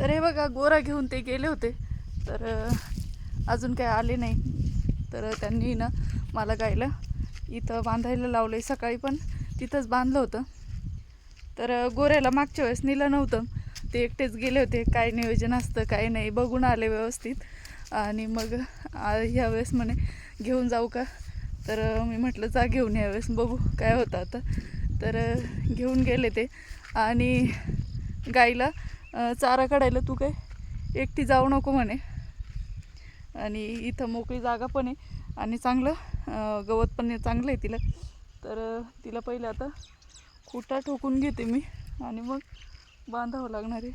तर हे बघा गोरा घेऊन ते गेले होते. तर अजून काही आले नाही. तर त्यांनी ना मला गायला इथं बांधायला लावलं आहे सकाळी पण. तिथंच बांधलं होतं. तर गोऱ्याला मागच्या वेळेस नेलं नव्हतं. ते एकटेच गेले होते. काय नियोजन असतं काय नाही बघून आले व्यवस्थित. आणि मग ह्या वेळेस म्हणे घेऊन जाऊ का? तर मी म्हटलं जा घेऊन यावेळेस बघू काय होतं आता. तर घेऊन गेले ते. आणि गाईला चारा काढायला तू काय? एकटी जाऊ नको म्हणे. आणि इथं मोकळी जागा पण आहे आणि चांगलं गवत पण आहे, चांगलं आहे तिला. तर तिला पहिले आता खुटा ठोकून घेते मी आणि मग बांधावं लागणार आहे.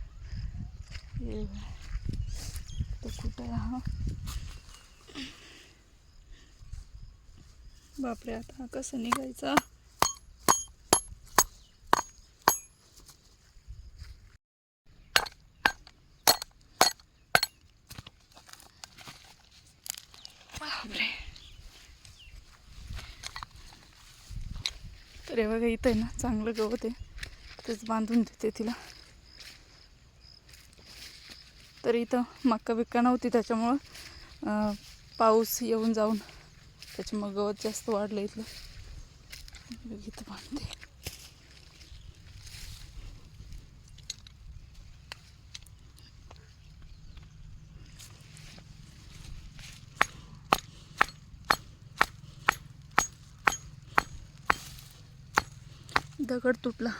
तो खुटा हा. बापरे आता हा कसं निघायचा बापरे तर हे बघा इथं आहे ना चांगलं गवत आहे. तेच बांधून देते तिला. तर इथं मक्का बिक्का नव्हती त्याच्यामुळं पाऊस येऊन जाऊन त्याच्यामुळं गवत जास्त वाढलं इथलं. इथं बांधते. दगड तुटला.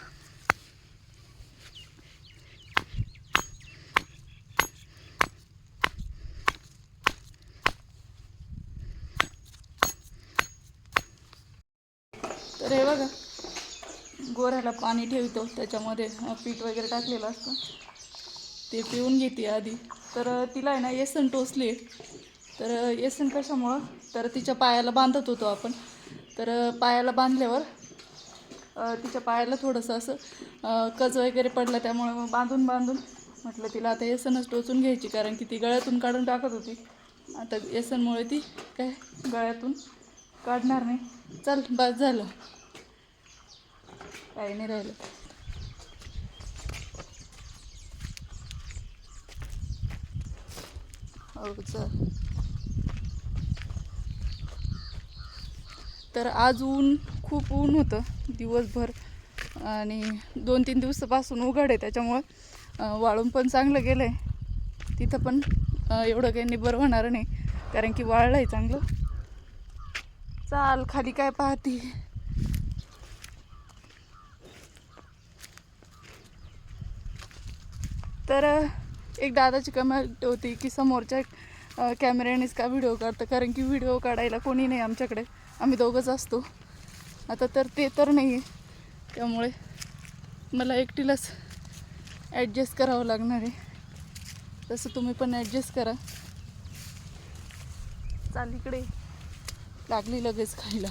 तर हे बघा गोऱ्याला पाणी ठेवतो त्याच्यामध्ये पीठ वगैरे टाकलेलं असतं. ते पिऊन घेते आधी. तर तिला आहे ना येसन टोचली तर येसन कशामुळं? तर तिच्या पायाला बांधत होतो आपण. तर पायाला बांधल्यावर तिच्या पायाला थोडंसं असं कज वगैरे पडलं त्यामुळे मग बांधून बांधून म्हटलं तिला आता येसनच टोचून घ्यायची कारण की ती गळ्यातून काढून टाकत होती. आता येसनमुळे ती काय गळ्यातून काढणार नाही. चल बस झालं. काही नाही राहिलं. हो चल. तर आज ऊन खूप ऊन होतं दिवसभर. आणि दोन तीन दिवसापासून उघड आहे त्याच्यामुळं वाळून पण चांगलं गेलं आहे तिथं पण एवढं काही निबर होणार नाही कारण की वाळलं आहे चांगलं. चाल खाली काय पाहती? तर एक दादाची कमेंट होती की समोरच्या कॅमेऱ्यानेच का व्हिडिओ काढतं? कारण की व्हिडिओ काढायला कोणी नाही आमच्याकडे. आम्ही दोघंच असतो. आता तर ते तर नाही आहे त्यामुळे मला एकटीलाच ॲडजस्ट करावं लागणार आहे. तसं तुम्ही पण ॲडजस्ट करा. चाल इकडे. लागली लगेच खायला.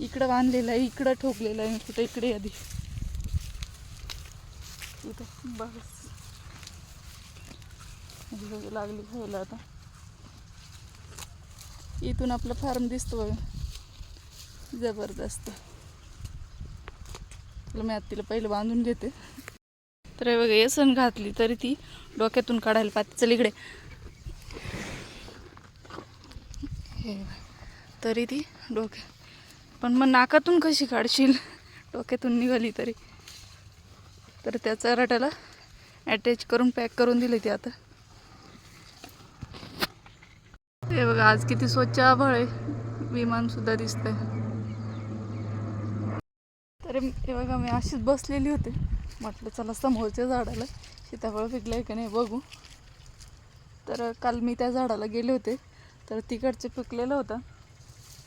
इकडं बांधलेलं आहे इकडं ठोकलेलं आहे कुठं इकडे आधी. इथं. बस. लागली खायला आता. इथून आपलं फार्म दिसतो बघा जबरदस्त. तुला मी आता तिला पहिलं बांधून घेते. तर हे बघा येसन घातली तरी ती डोक्यातून काढायला पाहते. चल इकडे. हे तरी ती डोक्या पण मग नाकातून कशी काढशील? डोक्यातून निघाली तरी. तर त्या चराट्याला अटॅच करून पॅक करून दिले ती आता. हे बघा आज किती स्वच्छ आभळ आहे. विमान सुद्धा दिसतंय. अरे हे बघा मी अशीच बसलेली होते. म्हटलं चला समोरच्या झाडाला सीताफळ आहे का नाही बघू. तर काल मी त्या झाडाला गेले होते. तर तिकडचे पिकलेलं होतं.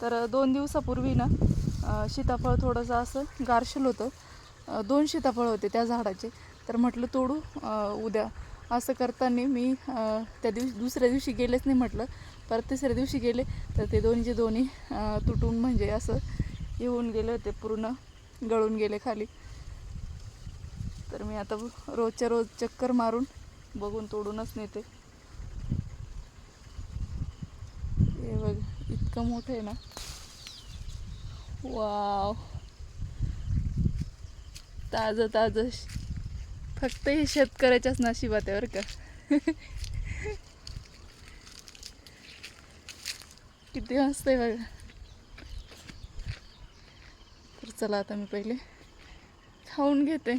तर दोन दिवसापूर्वी ना सीताफळ थोडंसं असं गारशील होतं. दोन सीताफळ होते त्या झाडाचे. तर म्हटलं तोडू उद्या. असं करताना मी त्या दिवशी दुसऱ्या दिवशी गेलेच नाही म्हटलं. परत तिसऱ्या दिवशी गेले. तर ते दोन्हीचे दोन्ही तुटून म्हणजे असं येऊन गेले होते पूर्ण. गळून गेले खाली. तर मी आता रोजच्या रोज चक्कर मारून बघून तोडूनच नेते. हे बघ इतकं मोठं आहे ना. वाव. ताजं ताजं. फक्त हे शेतकऱ्याच्याच नशिबात आहे बरं का. किती मस्त आहे बघा. चला आता मी पहिले खाऊन घेते.